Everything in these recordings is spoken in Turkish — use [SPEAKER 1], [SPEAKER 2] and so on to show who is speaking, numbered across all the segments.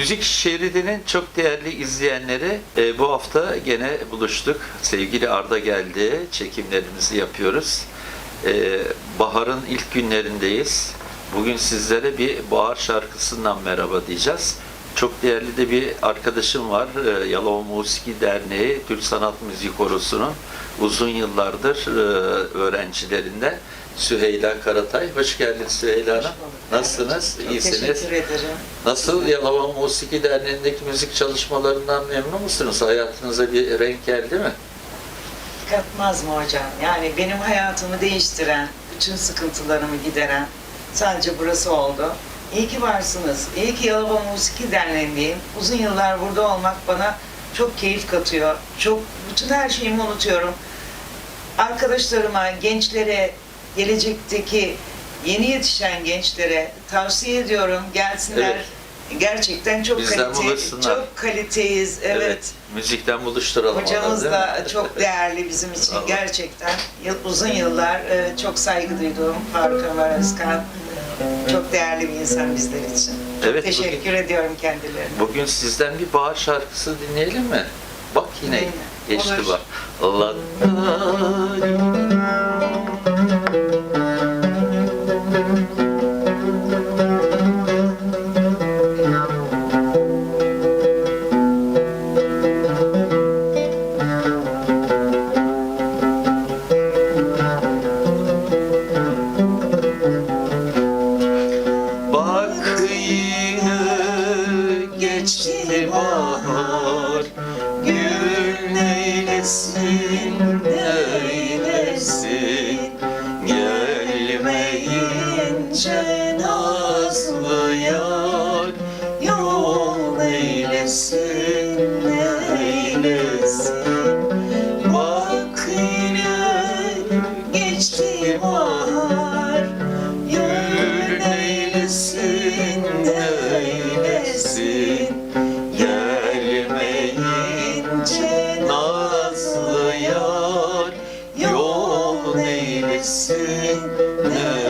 [SPEAKER 1] Müzik şeridinin çok değerli izleyenleri e, bu hafta gene buluştuk. Sevgili Arda geldi. Çekimlerimizi yapıyoruz. E, baharın ilk günlerindeyiz. Bugün sizlere bir bahar şarkısından merhaba diyeceğiz. Çok değerli de bir arkadaşım var. E, Yalova Musiki Derneği Türk Sanat Müziği Korosu'nun uzun yıllardır e, öğrencilerinden Süheyla Karatay. Hoş geldiniz Süheyla Hanım. Nasılsınız?
[SPEAKER 2] Çok
[SPEAKER 1] İyisiniz?
[SPEAKER 2] Teşekkür ederim.
[SPEAKER 1] Nasıl Yalova Musiki Derneği'ndeki müzik çalışmalarından memnun musunuz? Hayatınıza bir renk geldi mi?
[SPEAKER 2] Katmaz mı hocam? Yani benim hayatımı değiştiren, bütün sıkıntılarımı gideren sadece burası oldu. İyi ki varsınız. İyi ki Yalova Musiki Derneği'ndeyim. Uzun yıllar burada olmak bana çok keyif katıyor. Çok bütün her şeyimi unutuyorum. Arkadaşlarıma, gençlere, gelecekteki yeni yetişen gençlere tavsiye ediyorum. Gelsinler.
[SPEAKER 1] Evet.
[SPEAKER 2] Gerçekten çok
[SPEAKER 1] Bizden
[SPEAKER 2] kalite,
[SPEAKER 1] buluşsunlar.
[SPEAKER 2] çok kaliteyiz. evet.
[SPEAKER 1] Müzikten buluşturalım
[SPEAKER 2] Hocamız da çok değerli bizim için
[SPEAKER 1] Allah.
[SPEAKER 2] gerçekten. Yıl, uzun yıllar e, çok saygı duyduğum Faruk Ömer Özkan. Çok değerli bir insan bizler için. Çok
[SPEAKER 1] Evet,
[SPEAKER 2] teşekkür ediyorum kendilerine.
[SPEAKER 1] Bugün sizden bir bahar şarkısı dinleyelim mi? Bak yine
[SPEAKER 2] Dinleyelim.
[SPEAKER 1] geçti
[SPEAKER 2] Olur.
[SPEAKER 1] bak. Allah Amen.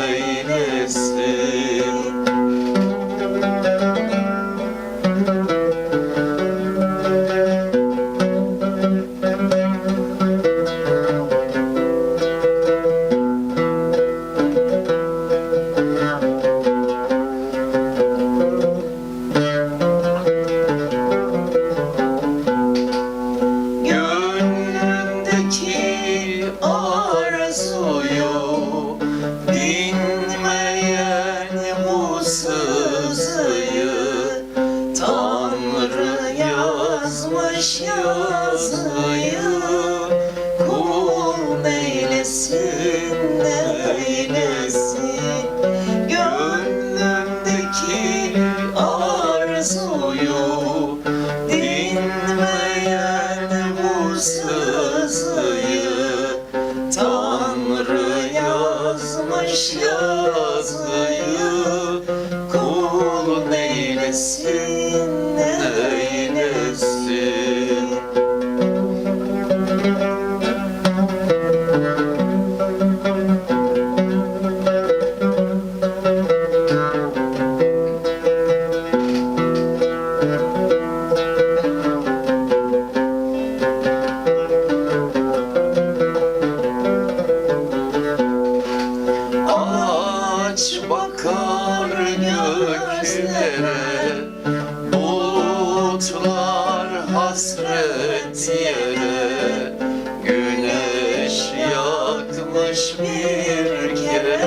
[SPEAKER 1] Yakmış bir kere.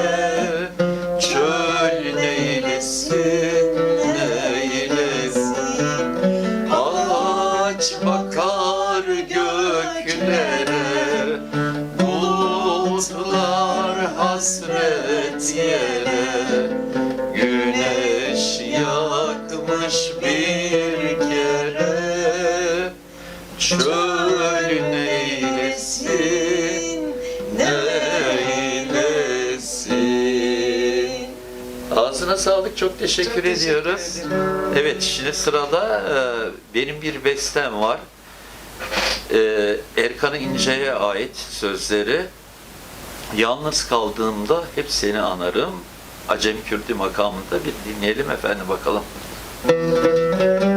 [SPEAKER 1] Çöl neylesin neylesin Aç bakar göklere. Bulutlar hasret yere. Güneş yakmış bir kere. Çöl sağlık çok teşekkür
[SPEAKER 2] Çok teşekkür
[SPEAKER 1] ediyoruz.
[SPEAKER 2] ederim.
[SPEAKER 1] Evet şimdi sırada e, benim bir bestem var. E, Erkan İnce'ye ait sözleri. Yalnız kaldığımda hep seni anarım. Acem Kürdü makamında bir dinleyelim efendim bakalım. aşka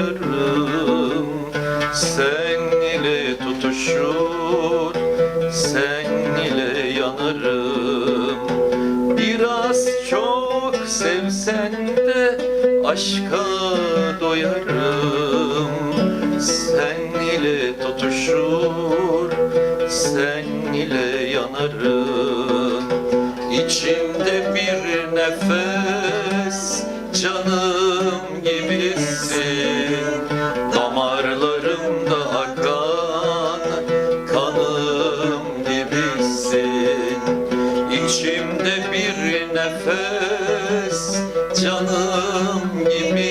[SPEAKER 1] doyarım Sen ile tutuşur Sen ile yanarım Biraz çok sevsen de aşka doyarım bir nefes canım gibisin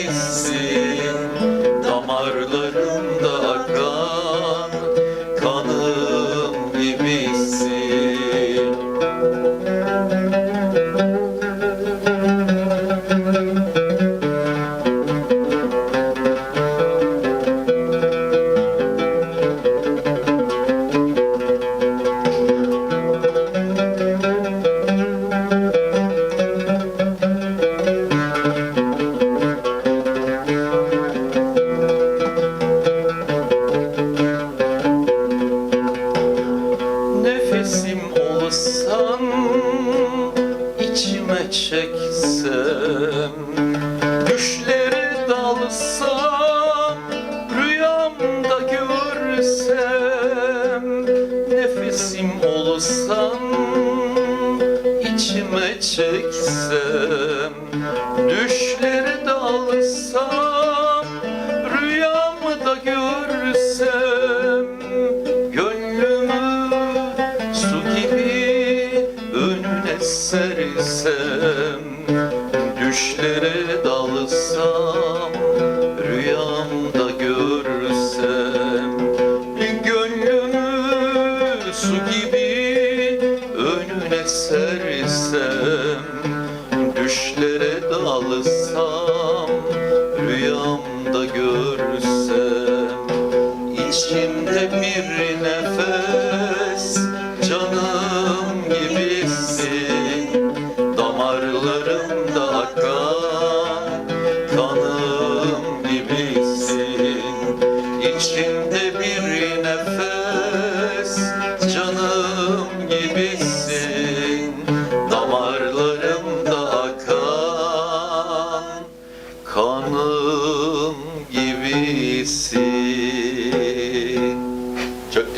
[SPEAKER 1] Düşlere dalsam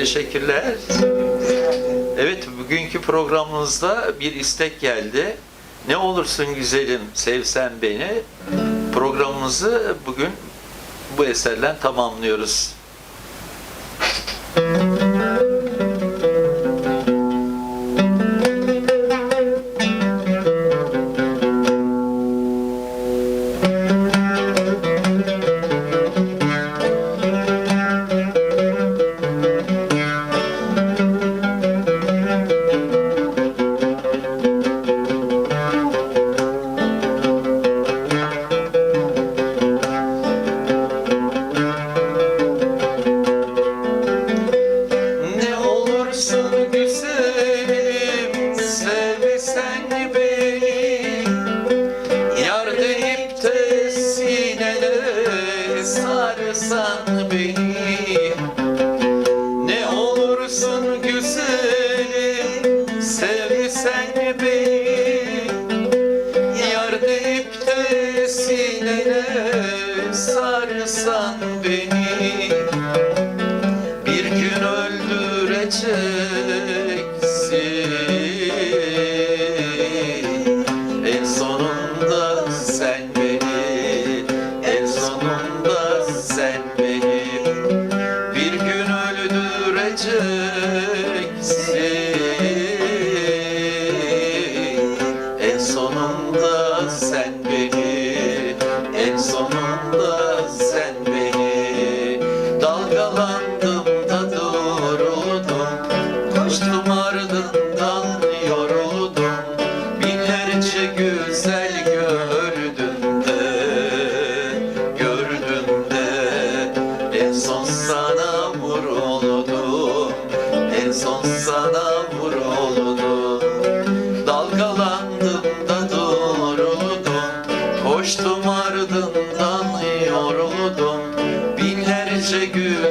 [SPEAKER 1] teşekkürler. Evet, bugünkü programımızda bir istek geldi. Ne olursun güzelim, sevsen beni. Programımızı bugün bu eserle tamamlıyoruz. Sarsan beni Ne olursun güzelim sevsen beni. Yar deyip de sinene sarsan beni. Bir gün öldüreceksin Boyalandım da doğruldum Koştum ardından yoruldum. Binlerce güzel gördüm de Gördüm de. En son sana vuruldum En son sana vuruldum Dalgalandım da doğruldum Koştum ardından yoruldum. Binlerce gün